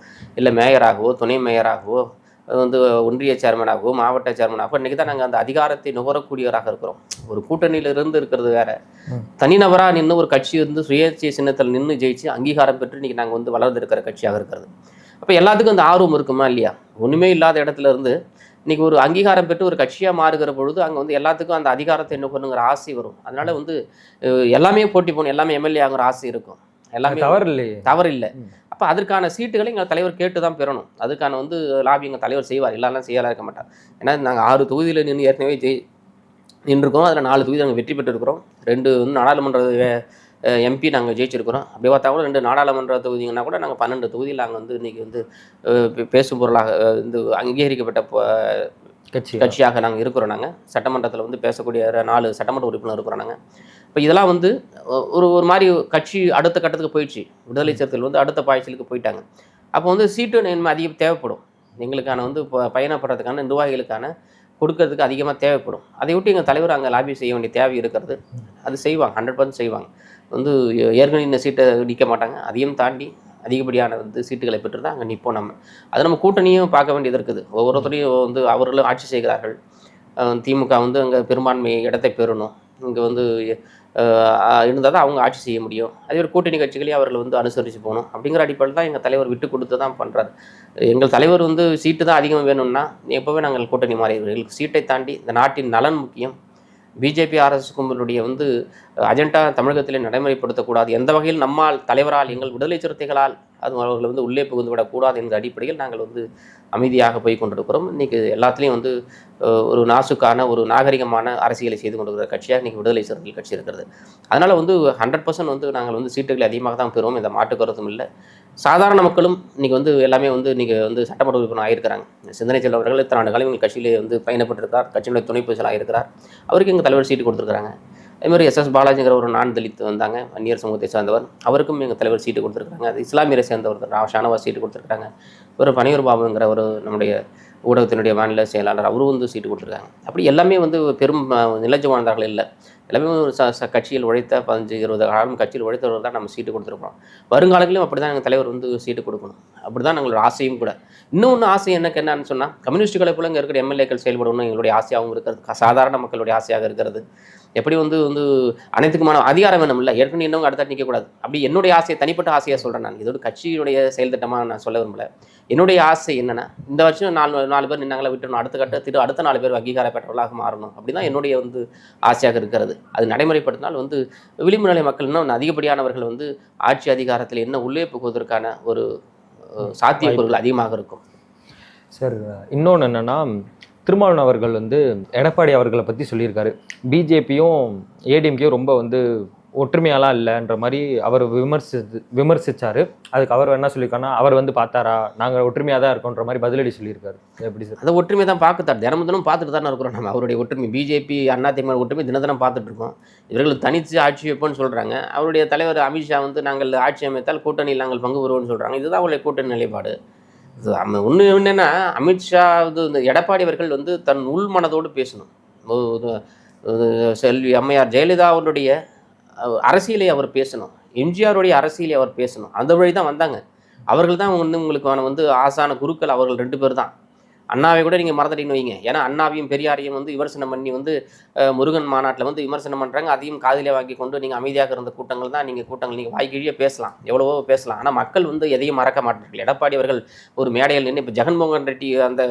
இல்லை மேயராகவோ துணை மேயராகவோ அது வந்து ஒன்றிய சேர்மனாகவோ மாவட்ட சேர்மனாகவோ இன்றைக்கி தான் நாங்கள் அந்த அதிகாரத்தை நுகரக்கூடியவராக இருக்கிறோம். ஒரு கூட்டணியிலிருந்து இருக்கிறது வேற. தனிநபராக நின்று ஒரு கட்சி இருந்து சுயேட்சை சின்னத்தில் நின்று ஜெயிச்சு அங்கீகாரம் பெற்று இன்றைக்கி நாங்கள் வந்து வளர்ந்துருக்கிற கட்சியாக இருக்கிறது. அப்போ எல்லாத்துக்கும் அந்த ஆர்வம் இருக்குமா இல்லையா? ஒன்றுமே இல்லாத இடத்துல இருந்து இன்னைக்கு ஒரு அங்கீகாரம் பெற்று ஒரு கட்சியாக மாறுகிற பொழுது அங்கே வந்து எல்லாத்துக்கும் அந்த அதிகாரத்தை நுகரணுங்கிற ஆசை வரும். அதனால வந்து எல்லாமே போட்டி போகணும் எல்லாமே எம்எல்ஏ ஆகிற ஆசை இருக்கும். எல்லாமே தவறு இல்லையே. தவறு இல்லை. அப்போ அதற்கான சீட்டுகளை எங்கள் தலைவர் கேட்டு தான் பெறணும். அதுக்கான வந்து லாபி எங்கள் தலைவர் செய்வார். இல்லைன்னா செய்யலாம் இருக்க மாட்டார். ஏன்னா நாங்கள் ஆறு தொகுதியில் நின்று ஏற்கனவே ஜெய் நின்றுருக்கோம். அதில் நாலு தொகுதி நாங்கள் வெற்றி பெற்றிருக்கிறோம். ரெண்டு வந்து நாடாளுமன்ற எம்பி நாங்கள் ஜெயிச்சிருக்கிறோம். அப்படி பார்த்தா கூட ரெண்டு நாடாளுமன்ற தொகுதிங்கன்னா கூட நாங்கள் பன்னெண்டு தொகுதியில் நாங்கள் வந்து இன்றைக்கி வந்து பேசும் பொருளாக வந்து அங்கீகரிக்கப்பட்ட கட்சி கட்சியாக. நாங்கள் இருக்கிறோம் நாங்கள் சட்டமன்றத்தில் வந்து பேசக்கூடிய நாலு சட்டமன்ற உறுப்பினர் இருக்கிறோம் நாங்கள் இப்போ இதெல்லாம் வந்து ஒரு ஒரு மாதிரி கட்சி அடுத்த கட்டத்துக்கு போயிடுச்சு. விடுதலை சிறுத்தைகள் வந்து அடுத்த பாய்ச்சலுக்கு போயிட்டாங்க. அப்போ வந்து சீட்டு நேர்மை அதிகம் தேவைப்படும். எங்களுக்கான வந்து இப்போ பயணப்படுறதுக்கான நிர்வாகிகளுக்கான கொடுக்கறதுக்கு அதிகமாக தேவைப்படும். அதை விட்டு எங்கள் தலைவர் அங்கே லாபி செய்ய வேண்டிய தேவை இருக்கிறது. அது செய்வாங்க ஹண்ட்ரட் பர்சன்ட் செய்வாங்க. வந்து ஏ- ஏற்கனவே இந்த சீட்டை நிற்க மாட்டாங்க. அதையும் தாண்டி அதிகப்படியான வந்து சீட்டுகளை பெற்று தான் அங்கே நிற்போம் நம்ம. அது நம்ம கூட்டணியும் பார்க்க வேண்டியது இருக்குது. ஒவ்வொருத்தரையும் வந்து அவர்களும் ஆட்சி செய்கிறார்கள். திமுக வந்து அங்கே பெரும்பான்மை இடத்தை பெறணும். இங்கே வந்து இருந்தால் தான் அவங்க ஆட்சி செய்ய முடியும். அதே ஒரு கூட்டணி கட்சிகளையும் அவர்கள் வந்து அனுசரித்து போகணும். அப்படிங்கிற அடிப்படையில் தான் எங்கள் தலைவர் விட்டு கொடுத்து தான் பண்ணுறாரு எங்கள் தலைவர் வந்து சீட்டு தான் அதிகம் வேணும்னா எப்போவே நாங்கள் கூட்டணி மாறி எங்களுக்கு சீட்டை தாண்டி இந்த நாட்டின் நலன் முக்கியம். பிஜேபி ஆர்எஸ் கும்பலுடைய வந்து அஜெண்டா தமிழகத்திலே நடைமுறைப்படுத்தக்கூடாது எந்த வகையில் நம்மால் தலைவரால் எங்கள் விடுதலை சிறுத்தைகளால் அது அவர்கள் வந்து உள்ளே புகுந்து விடக்கூடாது என்ற அடிப்படையில் நாங்கள் வந்து அமைதியாக போய் கொண்டிருக்கிறோம். இன்றைக்கி எல்லாத்துலேயும் வந்து ஒரு நாசுக்கான ஒரு நாகரிகமான அரசியலை செய்து கொண்டிருக்கிற கட்சியாக இன்றைக்கி விடுதலை சிறுத்தைகள் கட்சி இருக்கிறது. அதனால் வந்து ஹண்ட்ரட் பர்சன்ட் வந்து நாங்கள் வந்து சீட்டுகளை அதிகமாக தான் பெறுவோம் இந்த மாற்று கருத்தும் இல்லை. சாதாரண மக்களும் இன்றைக்கி வந்து எல்லாமே வந்து இன்றைக்கி வந்து சட்டமன்ற உறுப்பினர் ஆகியிருக்கிறாங்க சிந்தனை செல்வர்கள் இத்தனை ஆண்டு காலம் எங்கள் கட்சியிலே வந்து பயணப்பட்டிருக்கிறார் கட்சியினுடைய துணை பொதுச்செயலாளர் இருக்கிறார். அவருக்கு எங்கள் தலைவர் சீட்டு கொடுத்துருக்குறாங்க. அதேமாதிரி எஸ் எஸ் பாலாஜிங்கிற ஒரு நான் தலித் வந்தாங்க வன்னியர் சமூகத்தை சார்ந்தவர். அவருக்கும் எங்கள் தலைவர் சீட்டு கொடுத்துருக்காங்க அது இஸ்லாமியரை சேர்ந்தவர் ரா ஷானவாஸ் சீட்டு கொடுத்துருக்காங்க ஒரு பனியூர் பாபுங்கிற ஒரு நம்முடைய ஊடகத்தினுடைய மாநில செயலாளர் அவரும் வந்து சீட்டு கொடுத்துருக்காங்க. அப்படி எல்லாமே வந்து பெரும் அஹ், வாழ்ந்தார்கள் இல்லை. எல்லாமே ஒரு ச ச கட்சியில் உழைத்த பதினஞ்சு இருபது காலம் கட்சியில் உழைத்தவர்கள் தான் நம்ம சீட்டு கொடுத்துருக்கோம் வருங்காலங்களிலும் அப்படி தான் எங்கள் தலைவர் வந்து சீட்டு கொடுக்கணும். அப்படி தான் எங்களோட ஆசையும் கூட. இன்னொன்று ஆசை எனக்கு என்னன்னு சொன்னால் கம்யூனிஸ்டுகளை போல இங்கே இருக்கிற எம்எல்ஏக்கள் செயல்படணும் எங்களுடைய ஆசையாகவும் இருக்கிறது. சாதாரண மக்களுடைய ஆசையாக இருக்கிறது. எப்படி வந்து வந்து அனைத்துக்குமான அதிகாரம் வேணும் இல்லை. ஏற்கனவே இன்னும் அடுத்த நிற்கக்கூடாது அப்படி என்னுடைய ஆசையை தனிப்பட்ட ஆசையாக சொல்கிறேன் நான். இதோட கட்சியுடைய செயல் திட்டமாக நான் சொல்ல விரும்பல. என்னுடைய ஆசை என்னென்னா இந்த வருஷம் நாலு நாலு பேர் நின்னாங்கள விட்டுணும் அடுத்த கட்ட திரு அடுத்த நாலு பேர் அங்கீகார பெற்றவர்களாக மாறணும். அப்படி தான் என்னுடைய வந்து ஆசையாக இருக்கிறது. அது நடைமுறைப்படுத்தினால் வந்து விளிம்பு நிலை மக்கள் இன்னும் அதிகப்படியானவர்கள் வந்து ஆட்சி அதிகாரத்தில் என்ன உள்ளே புகுவதற்கான ஒரு சாத்தியக்கூறுகள் அதிகமாக இருக்கும். சார் இன்னொன்று என்னன்னா திருமாவளவன் அவர்கள் வந்து எடப்பாடி அவர்களை பற்றி சொல்லியிருக்காரு. பிஜேபியும் ஏடிஎம்கேயும் ரொம்ப வந்து ஒற்றுமையாலாம் இல்லைன்ற மாதிரி அவர் விமர்சி விமர்சித்தார் அதுக்கு அவர் என்ன சொல்லியிருக்காருன்னா அவர் வந்து பார்த்தாரா? நாங்கள் ஒற்றுமையாக தான் இருக்கோன்ற மாதிரி பதிலடி சொல்லியிருக்காரு. எப்படி சார்? அதை ஒற்றுமை தான் பார்க்கத்தார் தினமும் தினம் பார்த்துட்டு தானே இருக்கிறோம் நம்ம. அவருடைய ஒற்றுமை பிஜேபி அதிமுக ஒற்றுமை தினத்தினம் பார்த்துட்டு இருக்கோம். இவர்கள் தனித்து ஆட்சி வைப்போம்னு சொல்கிறாங்க அவருடைய தலைவர் அமித்ஷா வந்து நாங்கள் ஆட்சி அமைத்தால் கூட்டணியில் நாங்கள் பங்கு பெறுவோம்னு சொல்கிறாங்க இதுதான் அவருடைய கூட்டணி நிலைப்பாடு. இது அம்ம- ஒண்ணு என்னன்னா அமித்ஷா வந்து இந்த எடப்பாடி அவர்கள் வந்து தன் உள் மனதோடு பேசணும். செல்வி அம்மையார் ஜெயலலிதா அவருடைய அரசியலை அவர் பேசணும். எம்ஜிஆருடைய அரசியலை அவர் பேசணும். அந்த வழி தான் வந்தாங்க. அவர்கள் தான் வந்து உங்களுக்கான வந்து ஆசான குருக்கள் அவர்கள் ரெண்டு பேர் தான் அண்ணாவை கூட நீங்கள் மறந்துட்டீங்கன்னு வைங்க. ஏன்னா அண்ணாவையும் பெரியாரையும் வந்து விமர்சனம் பண்ணி வந்து முருகன் மாநாட்டில் வந்து விமர்சனம் பண்ணுறாங்க அதையும் காதிலே வாங்கி கொண்டு நீங்கள் அமைதியாக இருந்த கூட்டங்கள் தான் நீங்கள் கூட்டங்கள். நீங்கள் வாய்க்கிழியே பேசலாம். எவ்வளவோ பேசலாம். ஆனால் மக்கள் வந்து எதையும் மறக்க மாட்டார்கள். எடப்பாடி அவர்கள் ஒரு மேடையில் நின்று இப்போ ஜெகன்மோகன் ரெட்டி அந்த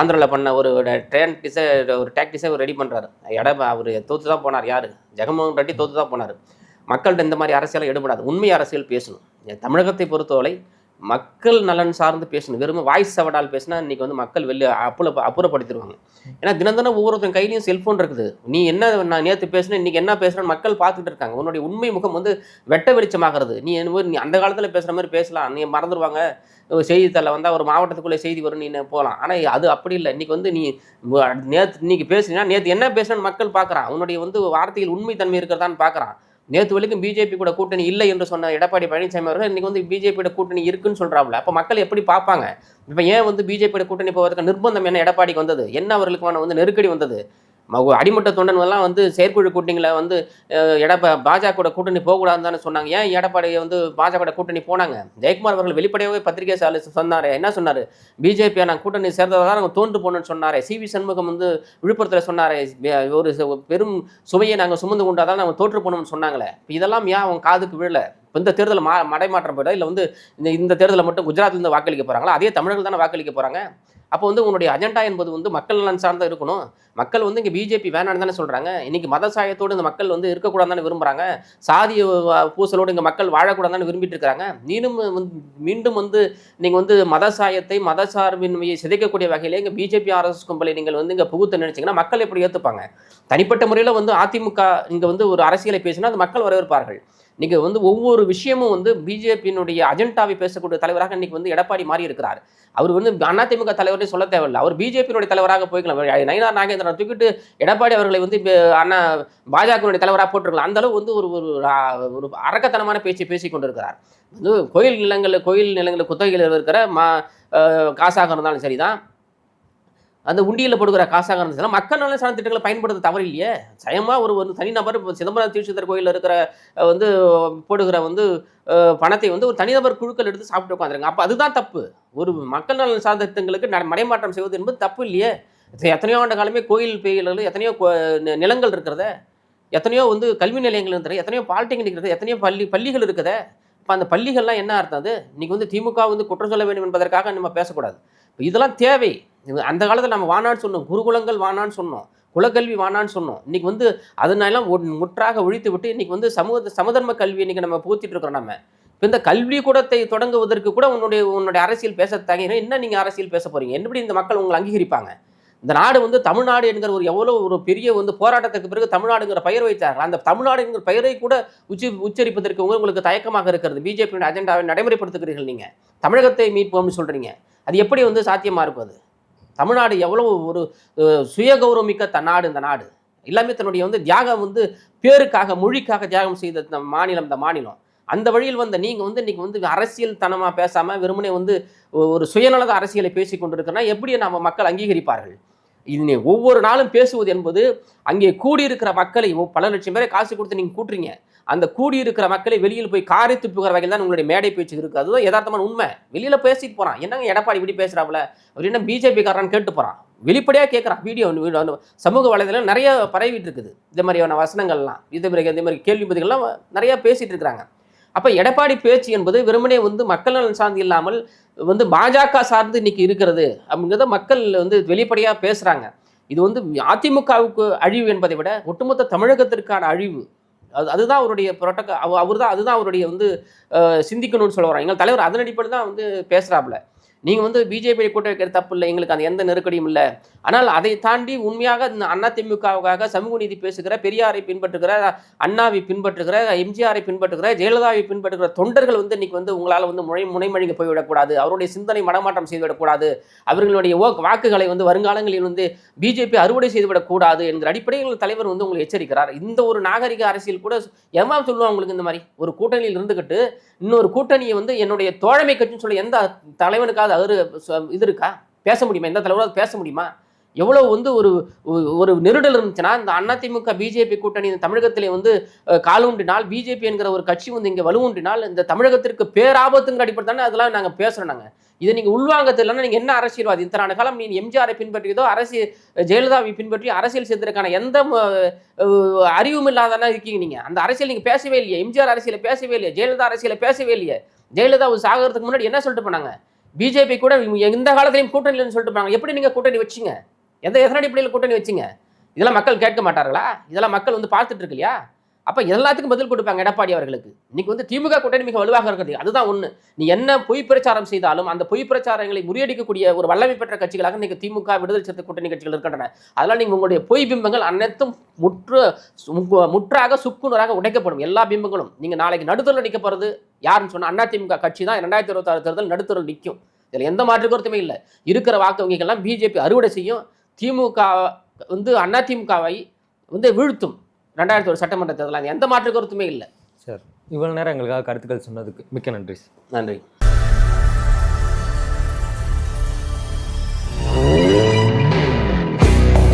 ஆந்திராவில் பண்ண ஒரு ட்ரெயின் டிசை ஒரு டாக்டிஸை அவர் ரெடி பண்ணுறாரு எட அவர் தோத்து தான் போனார் யார்? ஜெகன்மோகன் ரெட்டி தோற்று தான் போனார். மக்கள்கிட்ட இந்த மாதிரி அரசியலை எடுபடாது. உண்மை அரசியல் பேசணும். தமிழகத்தை பொறுத்தவரை மக்கள் நலன் சார்ந்து பேசணும். வெறும் வாய்ஸ் சவடால் பேசினா இன்னைக்கு வந்து மக்கள் வெளில அப்புல அப்புறப்படுத்திடுவாங்க ஏன்னா தினம் தினம் ஒவ்வொருத்தன் கையிலையும் செல்ஃபோன் இருக்குது. நீ என்ன நான் நேற்று பேசுனேன் இன்னைக்கு என்ன பேசுறேன்னு மக்கள் பார்த்துட்டு இருக்காங்க. உன்னுடைய உண்மை முகம் வந்து வெட்ட வெளிச்சமாகிறது. நீ என்ன நீ அந்த காலத்தில் பேசுகிற மாதிரி பேசலாம். நீ மறந்துடுவாங்க செய்தித்தாளில் வந்தால் ஒரு மாவட்டத்துக்குள்ளே செய்தி வரும் நீ போகலாம் ஆனால் அது அப்படி இல்லை. இன்னைக்கு வந்து நீ நேற்று இன்னைக்கு பேசுனீங்கன்னா நேற்று என்ன பேசுறேன்னு மக்கள் பார்க்குறான் உன்னுடைய வந்து வார்த்தையில் உண்மை தன்மை இருக்கிறதான்னு பார்க்குறான் நேற்று வரைக்கும் பிஜேபி கூட கூட்டணி இல்லை என்று சொன்ன எடப்பாடி பழனிசாமி அவர்கள் இன்னைக்கு வந்து பிஜேபியோட கூட்டணி இருக்குன்னு சொல்றாப்புல அப்போ மக்கள் எப்படி பார்ப்பாங்க? இப்போ ஏன் வந்து பிஜேபியோட கூட்டணி போவதற்கு நிர்பந்தம் என்ன எடப்பாடிக்கு வந்தது? என்ன அவர்களுக்கான வந்து நெருக்கடி வந்தது? அடிமட்ட தொண்டன்கள்லாம் வந்து செயற்குழு கூட்டணிகளை வந்து எடப்பா பாஜக கூட கூட்டணி போகக்கூடாதுன்னு தானே சொன்னாங்க. ஏன் எடப்பாடி வந்து பாஜக கூட கூட்டணி போனாங்க? ஜெயக்குமார் அவர்கள் வெளிப்படையாகவே பத்திரிகை சாலை சொன்னாரு. என்ன சொன்னார்? பிஜேபி நான் கூட்டணி சேர்ந்ததாக தான் நாங்கள் தோன்று போனோம்னு சொன்னாரே. சி வி சண்முகம் வந்து விழுப்புரத்தில் சொன்னாரே ஒரு பெரும் சுமையை நாங்கள் சுமந்து கொண்டாதான் நாங்கள் தோற்று போனோம்னு சொன்னாங்களே. இதெல்லாம் ஏன் அவங்க காதுக்கு விழல? இப்போ இந்த தேர்தலில் மா மடைமாற்றம் போயிடா இல்லை வந்து இந்த இந்த தேர்தலில் மட்டும் குஜராத்லேருந்து வாக்களிக்க போகிறாங்களா அதே தமிழர்கள் தானே வாக்களிக்க போகிறாங்க அப்போ வந்து உன்னுடைய அஜெண்டா என்பது வந்து மக்கள் நலன் சார்ந்த இருக்கணும். மக்கள் வந்து இங்கே பிஜேபி வேணான்னு தானே சொல்கிறாங்க இன்னைக்கு மத சாயத்தோடு இந்த மக்கள் வந்து இருக்கக்கூடாது தானே விரும்புகிறாங்க சாதிய பூசலோடு இங்கே மக்கள் வாழக்கூடாது தானே விரும்பிட்டு இருக்கிறாங்க. மீண்டும் மீண்டும் வந்து நீங்கள் வந்து மத சாயத்தை மத சார்பின்மையை சிதைக்கக்கூடிய வகையிலே இங்கே பிஜேபி ஆர்எஸ் கும்பலை நீங்கள் வந்து இங்கே புகுத்த நினைச்சிங்கன்னா மக்கள் எப்படி ஏற்றுப்பாங்க தனிப்பட்ட முறையில் வந்து அதிமுக இங்கே வந்து ஒரு அரசியலை பேசினா அது மக்கள் வரவேற்பார்கள். நீங்கள் வந்து ஒவ்வொரு விஷயமும் வந்து பிஜேபியினுடைய அஜெண்டாவை பேசக்கூடிய தலைவராக இன்னைக்கு வந்து எடப்பாடி மாறி இருக்கிறார் அவர் வந்து அதிமுக தலைவரே சொல்ல தேவையில்லை. அவர் பிஜேபியினுடைய தலைவராக போய்க்கலாம். நயினார் நாகேந்திரன் தூக்கிட்டு எடப்பாடி அவர்களை வந்து அண்ணா பாஜகவினுடைய தலைவராக போட்டிருக்கலாம். அந்த அளவு வந்து ஒரு ஒரு ஒரு அரக்கத்தனமான பேச்சு பேசி கொண்டிருக்கிறார். வந்து கோயில் நிலங்களில் கோயில் நிலங்களில் குத்தகையில் இருக்கிற மா காசாக இருந்தாலும் சரிதான். அந்த உண்டியில் போடுகிற காசாக இருந்துச்சுன்னா மக்கள் நலன் சார்ந்த திட்டங்களை பயன்படுத்த தவறு இல்லையே சயமாக ஒரு ஒரு தனிநபர் இப்போ சிதம்பரம் தீட்சிதர் கோயிலில் இருக்கிற வந்து போடுகிற வந்து பணத்தை வந்து ஒரு தனிநபர் குழுக்கள் எடுத்து சாப்பிட்டு உட்காந்துருங்க அப்போ அதுதான் தப்பு. ஒரு மக்கள் நலன் சார்ந்த திட்டங்களுக்கு மடைமாற்றம் செய்வது என்பது தப்பு இல்லையே? எத்தனையோ ஆண்டு காலமே கோயில் பெயர்கள் எத்தனையோ நிலங்கள் இருக்கிறத? எத்தனையோ வந்து கல்வி நிலையங்கள் இருக்கிறது? எத்தனையோ பாலிடெக்னிக் இருக்குது எத்தனையோ பள்ளி பள்ளிகள் இருக்குதே? இப்போ அந்த பள்ளிகள்லாம் என்ன அர்த்தம் அது? இன்றைக்கி வந்து திமுக வந்து குற்றம் சொல்ல வேண்டும் என்பதற்காக நம்ம பேசக்கூடாது. இப்போ இதெல்லாம் தேவை. அந்த காலத்தில் நம்ம வானான்னு சொன்னோம். குருகுலங்கள் வானான்னு சொன்னோம். குலக்கல்வி வானான்னு சொன்னோம். இன்றைக்கி வந்து அதனாலாம் ஒன் முற்றாக ஒழித்து விட்டு இன்றைக்கி வந்து சமூக சமதர்ம கல்வி இன்றைக்கி நம்ம பூத்திட்டு இருக்கிறோம் நம்ம இப்போ இந்த கல்வி கூடத்தை தொடங்குவதற்கு கூட உன்னுடைய உன்னுடைய அரசியல் பேச தகையினா என்ன நீங்கள் அரசியல் பேச போகிறீங்க எப்படி இந்த மக்கள் உங்களை அங்கீகரிப்பாங்க. இந்த நாடு வந்து தமிழ்நாடு என்கிற ஒரு எவ்வளோ ஒரு பெரிய வந்து போராட்டத்துக்கு பிறகு தமிழ்நாடுங்கிற பெயர் வைத்தார்கள். அந்த தமிழ்நாடுங்கிற பெயரை கூட உச்சி உச்சரிப்பதற்கு உங்களுக்கு தயக்கமாக இருக்கிறது. பிஜேபியோட அஜெண்டாவை நடைமுறைப்படுத்துகிறீர்கள் நீங்கள் தமிழகத்தை மீட்போம்னு சொல்கிறீங்க அது எப்படி வந்து சாத்தியமாக இருக்கும் அது தமிழ்நாடு எவ்வளோ ஒரு சுயகௌரவமிக்க த நாடு இந்த நாடு. எல்லாமே தன்னுடைய வந்து தியாகம் வந்து பேருக்காக மொழிக்காக தியாகம் செய்த இந்த மாநிலம் இந்த மாநிலம். அந்த வழியில் வந்த நீங்கள் வந்து இன்னைக்கு வந்து அரசியல் தனமாக பேசாமல் வெறுமனே வந்து ஒரு சுயநலத அரசியலை பேசி கொண்டிருக்கிறனா எப்படி நம்ம மக்கள் அங்கீகரிப்பார்கள்? இது நீ ஒவ்வொரு நாளும் பேசுவது என்பது அங்கே கூடியிருக்கிற மக்களை பல லட்சம் பேரை காசு கொடுத்து நீங்கள் கூட்டுறீங்க. அந்த கூடியிருக்கிற மக்களை வெளியில் போய் காரை துப்புகிற வகையில் தான் உங்களுடைய மேடை பேச்சு இருக்குது அதுதான் யதார்த்தமான உண்மை. வெளியில் பேசிட்டு போகிறான் என்னங்க எடப்பாடி இப்படி பேசுகிறாப்புல அவர் என்ன பிஜேபி காரன் கேட்டு போகிறான் வெளிப்படையாக கேட்குறான் வீடியோ சமூக வலைதளம் நிறைய பரவிட்டு இருக்குது. இந்த மாதிரியான வசனங்கள்லாம். இதே மாதிரி இதே மாதிரி கேள்வி நிறையா பேசிகிட்டு இருக்கிறாங்க. அப்போ எடப்பாடி பேச்சு என்பது வெறுமனே வந்து மக்கள் நலன் சார்ந்து இல்லாமல் வந்து பாஜக சார்ந்து இன்னைக்கு இருக்கிறது அப்படிங்கிறத மக்கள் வந்து வெளிப்படையாக பேசுகிறாங்க இது வந்து அதிமுகவுக்கு அழிவு என்பதை விட ஒட்டுமொத்த தமிழகத்திற்கான அழிவு. அது அதுதான் அவருடைய புரோட்டக்க அவர் தான் அதுதான் அவருடைய வந்து சிந்திக்கணும்னு சொல்ல வராங்க எங்கள் தலைவர் அதன் அடிப்படையில் தான் வந்து பேசுகிறாப்புல நீங்கள் வந்து பிஜேபி கூட்ட வைக்கிற தப்பு இல்லை எங்களுக்கு அந்த எந்த நெருக்கடியும் இல்லை. ஆனால் அதை தாண்டி உண்மையாக அண்ணா திமுகவுக்காக சமூக நீதி பேசுகிற பெரியாரை பின்பற்றுகிற அண்ணாவை பின்பற்றுகிற எம்ஜிஆரை பின்பற்றுகிற ஜெயலலிதாவை பின்பற்றுகிற தொண்டர்கள் வந்து இன்னைக்கு வந்து உங்களால் வந்து முனை முனைமழிங்க போய்விடக்கூடாது. அவருடைய சிந்தனை மனமாற்றம் செய்துவிடக்கூடாது. அவர்களுடைய வாக்குகளை வந்து வருங்காலங்களில் வந்து பிஜேபி அறுவடை செய்துவிடக்கூடாது என்கிற அடிப்படையில் தலைவர் வந்து உங்களை எச்சரிக்கிறார். இந்த ஒரு நாகரிக அரசியல் கூட எவ்வளோ சொல்லுவாங்க உங்களுக்கு இந்த மாதிரி. ஒரு கூட்டணியில் இருந்துக்கிட்டு இன்னொரு கூட்டணியை வந்து என்னுடைய தோழமை கட்சின்னு சொல்ல எந்த தலைவனுக்காவது அவரு இது இருக்கா? பேச முடியுமா? எந்த தலைவராவது பேச முடியுமா? எவ்வளவு வந்து ஒரு ஒரு- நெருடல் இருந்துச்சுன்னா இந்த அதிமுக பிஜேபி கூட்டணி இந்த தமிழகத்திலே வந்து காலூண்டினால் காலூன்றினால் பிஜேபி என்கிற ஒரு கட்சி வந்து இங்கே வலுவூன்றினால் இந்த தமிழகத்திற்கு பேராபத்துங்கிற அடிப்படை தானே அதெல்லாம் நாங்கள் பேசுகிறோம் நாங்கள் இதை நீங்கள் உள்வாங்க தெரியலன்னா நீங்கள் என்ன அரசியல்வாதி? இத்தனை காலம் நீ எம்ஜிஆரை பின்பற்றியதோ அரசியல் ஜெயலலிதாவை பின்பற்றி அரசியல் செய்ததற்கான எந்த அறிவும் இல்லாதானே இருக்கீங்க நீங்கள் அந்த அரசியல் நீங்கள் பேசவே இல்லையே. எம்ஜிஆர் அரசியலை பேசவே இல்லையே. ஜெயலலிதா அரசியலை பேசவே இல்லையே. ஜெயலலிதா சாகிறதுக்கு முன்னாடி என்ன சொல்லிட்டு போனாங்க? பிஜேபி கூட எந்த காலத்திலையும் கூட்டணி இல்லைன்னு சொல்லிட்டு போனாங்க. எப்படி நீங்கள் கூட்டணி வச்சீங்க? எந்த எத்தனை அடிப்படையில் கூட்டணி வச்சுங்க? இதெல்லாம் மக்கள் கேட்க மாட்டார்களா? இதெல்லாம் மக்கள் வந்து பார்த்துட்டு இருக்கு இல்லையா அப்போ எல்லாத்துக்கும் பதில் கொடுப்பாங்க எடப்பாடி அவர்களுக்கு. இன்னைக்கு வந்து திமுக கூட்டணி மிக வலுவாக இருக்கிறது. அதுதான் ஒன்று நீ என்ன பொய் பிரச்சாரம் செய்தாலும் அந்த பொய் பிரச்சாரங்களை முறியடிக்கக்கூடிய ஒரு வல்லமை பெற்ற கட்சிகளாக இன்னைக்கு திமுக விடுதலை சிறுத்தை கூட்டணி கட்சிகள் இருக்கின்றன. அதெல்லாம் நீங்கள் உங்களுடைய பொய் பிம்பங்கள் அனைத்தும் முற்று சு- முற்றாக சுக்குநூறாக உடைக்கப்படும் எல்லா பிம்பங்களும். நீங்கள் நாளைக்கு நடுத்தரில் நிற்க போகிறது யாருன்னு சொன்னால் அதிமுக கட்சி தான். ரெண்டாயிரத்தி இருபத்தாறு தேர்தல் நடுத்தரில் நிற்கும் இதில் எந்த மாற்று கருத்துமே இல்லை. இருக்கிற வாக்கு வங்கிகள்லாம் பிஜேபி அறுவடை செய்யும். திமுக வந்து அதிமுகவை வந்து வீழ்த்தும். ரெண்டாயிரத்தி ஒரு சட்டமன்ற தேர்தல். எந்த மாற்று கருத்துமே இல்லை. சார் இவ்வளோ நேரம் எங்களுக்காக கருத்துக்கள் சொன்னதுக்கு மிக்க நன்றி சார். நன்றி.